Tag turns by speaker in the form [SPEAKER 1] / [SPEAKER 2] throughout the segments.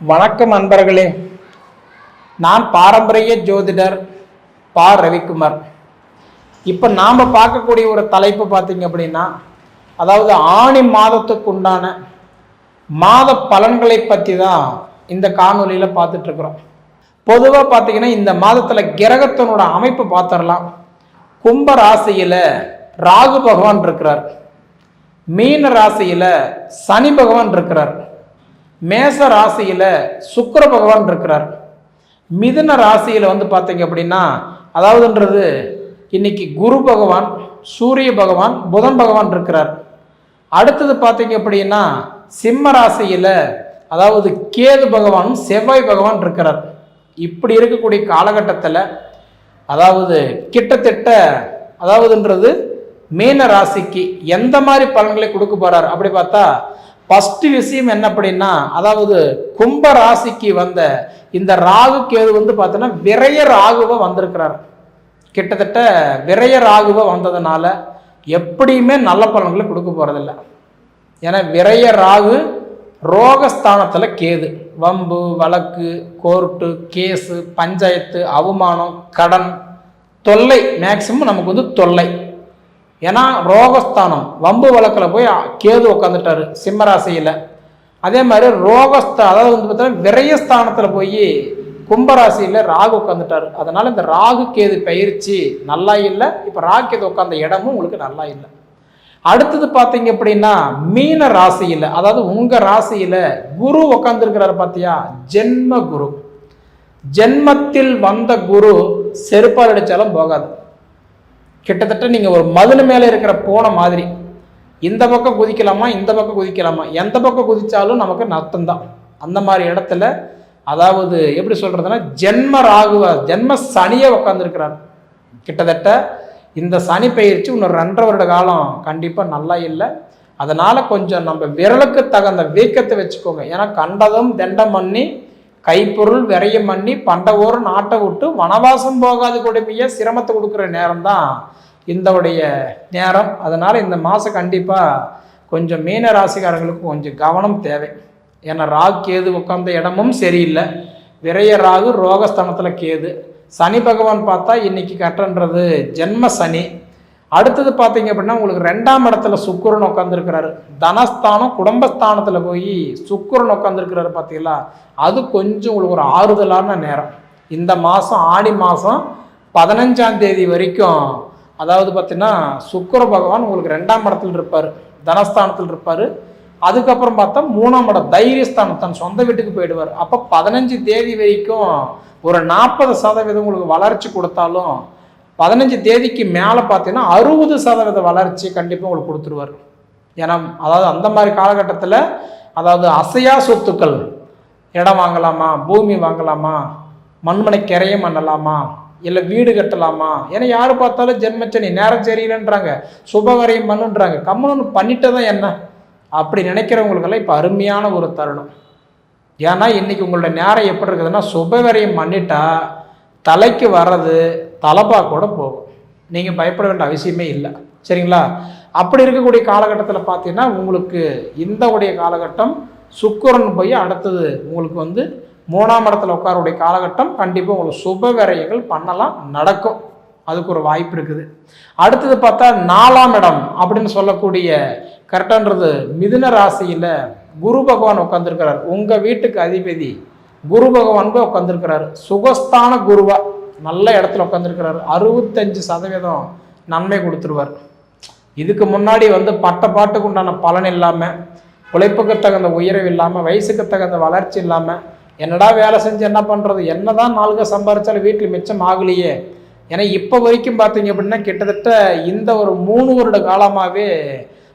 [SPEAKER 1] வணக்கம் அன்பர்களே. நான் பாரம்பரிய ஜோதிடர் பா. ரவிக்குமார். இப்போ நாம் பார்க்கக்கூடிய ஒரு தலைப்பு பார்த்தீங்க அப்படின்னா அதாவது ஆணி மாதத்துக்கு உண்டான மாத பலன்களை பற்றி தான் இந்த காணொலியில் பார்த்துட்ருக்குறோம் பொதுவாக பார்த்தீங்கன்னா இந்த மாதத்தில் கிரகத்தினோட அமைப்பு பார்த்துடலாம். கும்ப ராசியில் ராகு பகவான் இருக்கிறார். மீன ராசியில் சனி பகவான் இருக்கிறார். மேச ராசியில் சுக்கர பகவான் இருக்கிறார். மிதுன ராசியில் வந்து பார்த்தீங்க அப்படின்னா அதாவதுன்றது இன்னைக்கு குரு பகவான் சூரிய பகவான் புதன் பகவான் இருக்கிறார். அடுத்தது பார்த்தீங்க அப்படின்னா சிம்ம ராசியில் அதாவது கேது பகவானும் செவ்வாய் பகவான் இருக்கிறார். இப்படி இருக்கக்கூடிய காலகட்டத்தில் அதாவது கிட்டத்தட்ட அதாவதுன்றது மீன ராசிக்கு எந்த மாதிரி பலன்களை கொடுக்க போகிறார் அப்படி பார்த்தா ஃபஸ்ட்டு விஷயம் என்ன அப்படின்னா அதாவது கும்ப ராசிக்கு வந்த இந்த ராகு கேது வந்து பார்த்தோன்னா விரைய ராகுவை வந்திருக்கிறார். கிட்டத்தட்ட விரைய ராகுவை வந்ததுனால எப்படியுமே நல்ல பலன்களை கொடுக்க போகிறதில்ல ஏன்னா விரைய ராகு ரோகஸ்தானத்தில் கேது. வம்பு வழக்கு கோர்ட்டு கேஸு பஞ்சாயத்து அவமானம் கடன் தொல்லை. மேக்சிமம் நமக்கு வந்து தொல்லை. ஏன்னா ரோகஸ்தானம் வம்பு வழக்கில் போய் கேது உட்காந்துட்டாரு சிம்மராசியில். அதே மாதிரி ரோகஸ்த அதாவது வந்து பார்த்தீங்கன்னா விரயஸ்தானத்தில் போய் கும்பராசியில் ராகு உட்காந்துட்டாரு அதனால் இந்த ராகு கேது பயிற்சி நல்லா இல்லை. இப்போ ராகு கேது உட்காந்த இடமும் உங்களுக்கு நல்லா இல்லை. அடுத்தது பார்த்தீங்க அப்படின்னா மீன ராசியில் அதாவது உங்கள் ராசியில் குரு உட்காந்துருக்கிறாரு பார்த்தியா ஜென்ம குரு. ஜென்மத்தில் வந்த குரு செருப்பால் அடித்தாலும் போகாது. கிட்டத்தட்ட நீங்கள் ஒரு மதுனு மேலே இருக்கிற போன மாதிரி. இந்த பக்கம் குதிக்கலாமா இந்த பக்கம் குதிக்கலாமா? எந்த பக்கம் குதித்தாலும் நமக்கு நஷ்டம்தான் அந்த மாதிரி இடத்துல அதாவது எப்படி சொல்கிறதுனா ஜென்ம ராகுவ ஜென்ம சனியை உட்காந்துருக்கிறார் கிட்டத்தட்ட இந்த சனி பயிற்சி இன்னொரு ரெண்டரை வருட காலம் கண்டிப்பாக நல்லா இல்லை. அதனால் கொஞ்சம் நம்ம விரலுக்கு தகுந்த வீக்கத்தை வச்சுக்கோங்க. ஏன்னா கண்டதும் திண்டம் பண்ணி கைப்பொருள் விரையம் பண்ணி பண்டவோர் நாட்டை விட்டு வனவாசம் போகாது கொடுமைய சிரமத்தை கொடுக்குற நேரம் தான் இந்தவுடைய நேரம். அதனால் இந்த மாதம் கண்டிப்பாக கொஞ்சம் மீன ராசிக்காரங்களுக்கு கொஞ்சம் கவனம் தேவை. ஏன்னா ராகு கேது உட்காந்த இடமும் சரியில்லை. விரைய ராகு ரோகஸ்தனத்தில் கேது. சனி பகவான் பார்த்தா இன்னைக்கு கட்டன்றது ஜென்ம சனி. அடுத்தது பார்த்தீங்க அப்படின்னா உங்களுக்கு ரெண்டாம் இடத்துல சுக்கரன் உட்காந்துருக்கிறாரு தனஸ்தானம் குடும்பஸ்தானத்தில் போய் சுக்கரன் உட்காந்துருக்கிறாரு பார்த்தீங்களா? அது கொஞ்சம் உங்களுக்கு ஒரு ஆறுதலான நேரம். இந்த மாதம் ஆடி மாதம் பதினஞ்சாம் தேதி வரைக்கும் அதாவது பார்த்தீங்கன்னா சுக்கர பகவான் உங்களுக்கு ரெண்டாம் இடத்துல இருப்பார் தனஸ்தானத்தில் இருப்பார். அதுக்கப்புறம் பார்த்தா மூணாம் இடம் தைரியஸ்தானம் தன் சொந்த வீட்டுக்கு போயிடுவார். அப்போ பதினஞ்சு தேதி வரைக்கும் ஒரு நாற்பது சதவீதம் உங்களுக்கு வளர்ச்சி கொடுத்தாலும் பதினஞ்சு தேதிக்கு மேலே பார்த்தீங்கன்னா அறுபது சதவீத வளர்ச்சி கண்டிப்பாக உங்களுக்கு கொடுத்துருவார். ஏன்னா அதாவது அந்த மாதிரி காலகட்டத்தில் அதாவது அசையா சொத்துக்கள் இடம் வாங்கலாமா பூமி வாங்கலாமா மண்மனை கிரையம் பண்ணலாமா இல்லை வீடு கட்டலாமா ஏன்னா யார் பார்த்தாலும் ஜென்மச்சனி நேரம் சரியில்லைன்றாங்க சுபகரையும் பண்ணுன்றாங்க. கம்மனு பண்ணிட்டு தான் என்ன? அப்படி நினைக்கிறவங்களுக்கெல்லாம் இப்போ அருமையான ஒரு தருணம். ஏன்னா இன்னைக்கு உங்களோட நேரம் எப்படி இருக்குதுன்னா சுபவரையும் பண்ணிட்டா தலைக்கு வர்றது தலப்பா கூட போகும். நீங்கள் பயப்பட வேண்டிய அவசியமே இல்லை. சரிங்களா? அப்படி இருக்கக்கூடிய காலகட்டத்தில் பார்த்தீங்கன்னா உங்களுக்கு இந்த உடைய காலகட்டம் சுக்கரன் போய் அடுத்தது உங்களுக்கு வந்து மூணாம் இடத்துல உட்காரக்கூடிய காலகட்டம் கண்டிப்பாக உங்களுக்கு சுப விரயங்கள் பண்ணலாம் நடக்கும். அதுக்கு ஒரு வாய்ப்பு இருக்குது. அடுத்தது பார்த்தா நாலாம் இடம் அப்படின்னு சொல்லக்கூடிய கரெக்டான்றது மிதுன ராசியில் குரு பகவான் உட்காந்துருக்கிறார் உங்கள் வீட்டுக்கு அதிபதி குரு பகவான் போய் உட்காந்துருக்கிறார் சுகஸ்தான குருவாக நல்ல இடத்துல உட்காந்துருக்கிறாரு அறுபத்தஞ்சு சதவீதம் நன்மை கொடுத்துருவார். இதுக்கு முன்னாடி வந்து பட்ட பாட்டுக்கு உண்டான பலன் இல்லாமல் உழைப்புக்கு தகுந்த உயர்வு இல்லாமல் வயசுக்கு தகுந்த வளர்ச்சி இல்லாமல் என்னடா வேலை செஞ்சு என்ன பண்ணுறது என்னதான் நாளுக சம்பாரிச்சாலும் வீட்டில் மிச்சம் ஆகலையே. ஏன்னா இப்போ வரைக்கும் பார்த்தீங்க அப்படின்னா கிட்டத்தட்ட இந்த ஒரு மூணு வருட காலமாகவே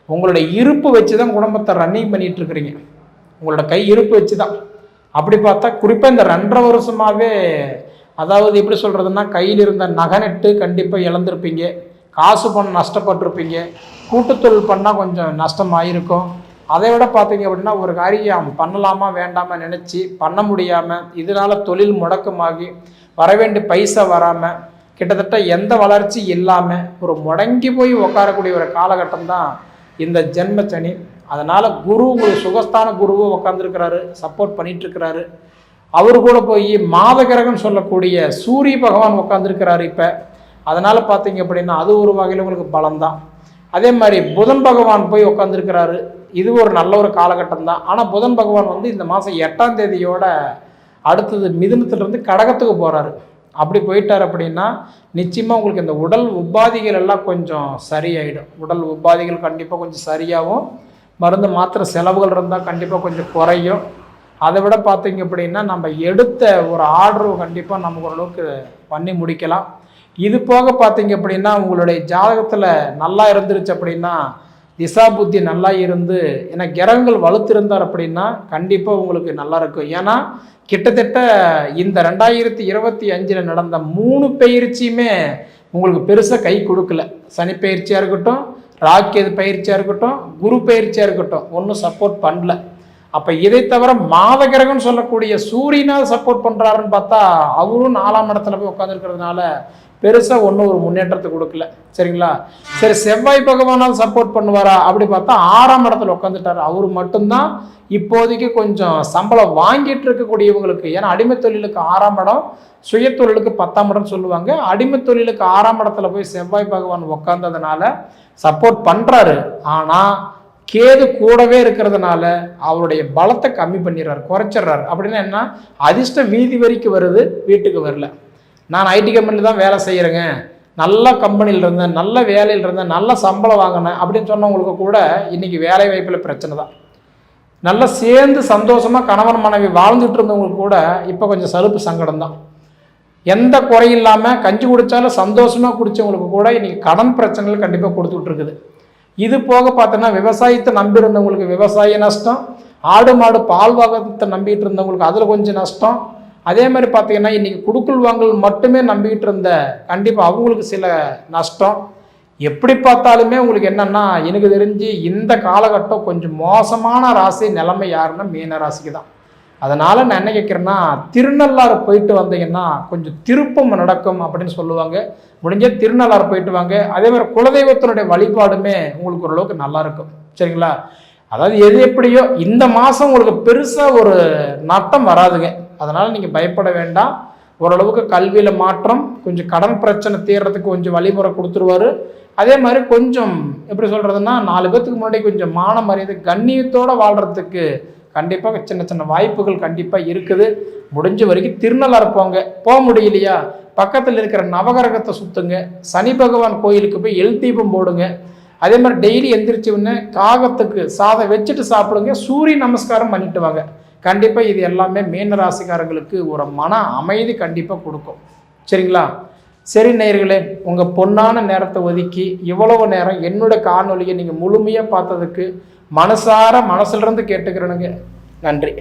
[SPEAKER 1] உங்களோட இருப்பு வச்சு தான் குடும்பத்தை ரன்னிங் பண்ணிட்டு இருக்கிறீங்க. உங்களோட கை இருப்பு வச்சு தான் அப்படி பார்த்தா குறிப்பாக இந்த ரெண்டரை வருஷமாகவே அதாவது எப்படி சொல்கிறதுன்னா கையில் இருந்த நகை நெட்டு கண்டிப்பாக இழந்திருப்பீங்க. காசு பணம் நஷ்டப்பட்டிருப்பீங்க. கூட்டுத்தொழில் பண்ணால் கொஞ்சம் நஷ்டமாயிருக்கும். அதை விட பார்த்தீங்க அப்படின்னா ஒரு காரியம் பண்ணலாமா வேண்டாமா நினச்சி பண்ண முடியாமல் இதனால் தொழில் முடக்கமாகி வர வேண்டிய பைசா வராமல் கிட்டத்தட்ட எந்த வளர்ச்சி இல்லாமல் ஒரு முடங்கி போய் உட்காரக்கூடிய ஒரு காலகட்டம் தான் இந்த ஜென்ம சனி அதனால் குரு ஒரு சுகஸ்தான குருவும் உட்காந்துருக்கிறாரு சப்போர்ட் பண்ணிகிட்ருக்கிறாரு அவர் கூட போய் மாதகிரகம் சொல்லக்கூடிய சூரிய பகவான் உட்காந்துருக்கிறாரு இப்போ. அதனால் பார்த்தீங்க அப்படின்னா அது ஒரு வகையில் உங்களுக்கு பலம்தான். அதே மாதிரி புதன் பகவான் போய் உட்காந்துருக்கிறாரு இது ஒரு நல்ல ஒரு காலகட்டம் தான் ஆனால் புதன் பகவான் வந்து இந்த மாதம் எட்டாம் தேதியோட அடுத்தது மிதுனத்திலிருந்து கடகத்துக்கு போகிறாரு அப்படி போயிட்டார் அப்படின்னா நிச்சயமாக உங்களுக்கு இந்த உடல் உபாதிகள் எல்லாம் கொஞ்சம் சரியாயிடும். உடல் உபாதிகள் கண்டிப்பாக கொஞ்சம் சரியாகும். மருந்து மாத்திரை செலவுகள் இருந்தால் கண்டிப்பாக கொஞ்சம் குறையும். அதை விட பார்த்தீங்க அப்படின்னா நம்ம எடுத்த ஒரு ஆர்டரும் கண்டிப்பாக நமக்கு ஓரளவுக்கு பண்ணி முடிக்கலாம். இது போக பார்த்தீங்க அப்படின்னா உங்களுடைய ஜாதகத்தில் நல்லா இருந்துருச்சு அப்படின்னா திசா புத்தி நல்லா இருந்து ஏன்னா கிரகங்கள் வலுத்திருந்தார் அப்படின்னா கண்டிப்பாக உங்களுக்கு நல்லா இருக்கும். ஏன்னா கிட்டத்தட்ட இந்த ரெண்டாயிரத்தி இருபத்தி அஞ்சில் நடந்த மூணு பயிற்சியுமே உங்களுக்கு பெருசாக கை கொடுக்கல. சனி பயிற்சியாக இருக்கட்டும் ராக்கேது பயிற்சியாக இருக்கட்டும் குரு பயிற்சியாக இருக்கட்டும் ஒன்றும் சப்போர்ட் பண்ணல. அப்போ இதை தவிர மாதகிரகம்னு சொல்லக்கூடிய சூரியனால் சப்போர்ட் பண்ணுறாருன்னு பார்த்தா அவரும் நாலாம் இடத்துல போய் உட்காந்துருக்கிறதுனால பெருசாக ஒன்றும் ஒரு முன்னேற்றத்தை கொடுக்கல. சரிங்களா? சரி செவ்வாய் பகவானால் சப்போர்ட் பண்ணுவாரா? அப்படி பார்த்தா ஆறாம் இடத்துல உட்காந்துட்டார் அவர் மட்டும்தான் இப்போதைக்கு கொஞ்சம் சம்பளம் வாங்கிட்டு இருக்கக்கூடியவங்களுக்கு ஏன்னா அடிமை தொழிலுக்கு ஆறாம் இடம் சுய தொழிலுக்கு பத்தாம் இடம் சொல்லுவாங்க. அடிமை தொழிலுக்கு ஆறாம் இடத்துல போய் செவ்வாய் பகவான் உட்காந்ததுனால சப்போர்ட் பண்ணுறாரு ஆனால் கேது கூடவே இருக்கிறதுனால அவருடைய பலத்தை கம்மி பண்ணிடுறாரு குறைச்சிடுறாரு. அப்படின்னா என்ன? அதிர்ஷ்டம் வீதி வரைக்கும் வருது வீட்டுக்கு வரல. நான் ஐடி கம்பெனியில் தான் வேலை செய்கிறேங்க நல்ல கம்பெனியில் இருந்தேன் நல்ல வேலையில் இருந்தேன் நல்ல சம்பளம் வாங்கினேன் அப்படின்னு சொன்னவங்களுக்கு கூட இன்றைக்கி வேலை வாய்ப்பில் பிரச்சனை தான். நல்லா சேர்ந்து சந்தோஷமாக கணவன் மனைவி வாழ்ந்துட்டு இருந்தவங்களுக்கு கூட இப்போ கொஞ்சம் சலுப்பு சங்கடம் தான். எந்த குறையும் இல்லாமல் கஞ்சி குடித்தாலும் சந்தோஷமாக குடித்தவங்களுக்கு கூட இன்றைக்கி கடன் பிரச்சனைகள் கண்டிப்பாக கொடுத்துட்ருக்குது இது போக பார்த்தோன்னா விவசாயத்தை நம்பியிருந்தவங்களுக்கு விவசாய நஷ்டம் ஆடு மாடு பால் வாகத்தை நம்பிட்டு இருந்தவங்களுக்கு அதில் கொஞ்சம் நஷ்டம். அதே மாதிரி பார்த்தீங்கன்னா இன்றைக்கி குடுக்கல் வாங்கல் மட்டுமே நம்பிக்கிட்டு இருந்த கண்டிப்பாக அவங்களுக்கு சில நஷ்டம். எப்படி பார்த்தாலுமே உங்களுக்கு என்னென்னா எனக்கு தெரிஞ்சு இந்த காலகட்டம் கொஞ்சம் மோசமான ராசி நிலைமை யாருன்னா மீன ராசிக்கு தான் அதனால் நான் என்ன கேட்குறேன்னா திருநள்ளாறு போயிட்டு வந்தீங்கன்னா கொஞ்சம் திருப்பம் நடக்கும் அப்படின்னு சொல்லுவாங்க. முடிஞ்ச திருநள்ளாறு போயிட்டு வாங்க. அதே மாதிரி குலதெய்வத்தினுடைய வழிபாடுமே உங்களுக்கு ஓரளவுக்கு நல்லா இருக்கும். சரிங்களா? அதாவது எது எப்படியோ இந்த மாதம் உங்களுக்கு பெருசாக ஒரு நட்டம் வராதுங்க. அதனால் நீங்கள் பயப்பட வேண்டாம். ஓரளவுக்கு கல்வியில் மாற்றம் கொஞ்சம் கடன் பிரச்சனை தீர்றதுக்கு கொஞ்சம் வழிமுறை கொடுத்துருவாரு. அதே மாதிரி கொஞ்சம் எப்படி சொல்கிறதுன்னா நாலு பேர்த்துக்கு முன்னாடி கொஞ்சம் மான மரியாதை கண்ணியத்தோடு வாழ்கிறதுக்கு கண்டிப்பாக சின்ன சின்ன வாய்ப்புகள் கண்டிப்பாக இருக்குது. முடிஞ்ச வரைக்கும் திருநள்ளாறு போங்க போக முடியலையா? பக்கத்தில் இருக்கிற நவகரகத்தை சுற்றுங்க சனி பகவான் கோயிலுக்கு போய் எல் தீபம் போடுங்க. அதே மாதிரி டெய்லி எந்திரிச்சு உடனே காகத்துக்கு சாதம் வச்சுட்டு சாப்பிடுங்க. சூரிய நமஸ்காரம் பண்ணிட்டு வாங்க. கண்டிப்பாக இது எல்லாமே மீன ராசிக்காரங்களுக்கு ஒரு மன அமைதி கண்டிப்பாக கொடுக்கும். சரிங்களா? சரி நேயர்களே உங்கள் பொன்னான நேரத்தை ஒதுக்கி இவ்வளவு நேரம் என்னோட காணொலியை நீங்கள் முழுமையாக பார்த்ததுக்கு மனசார மனசுலேருந்து கேட்டுக்கிறேனுங்க. நன்றி.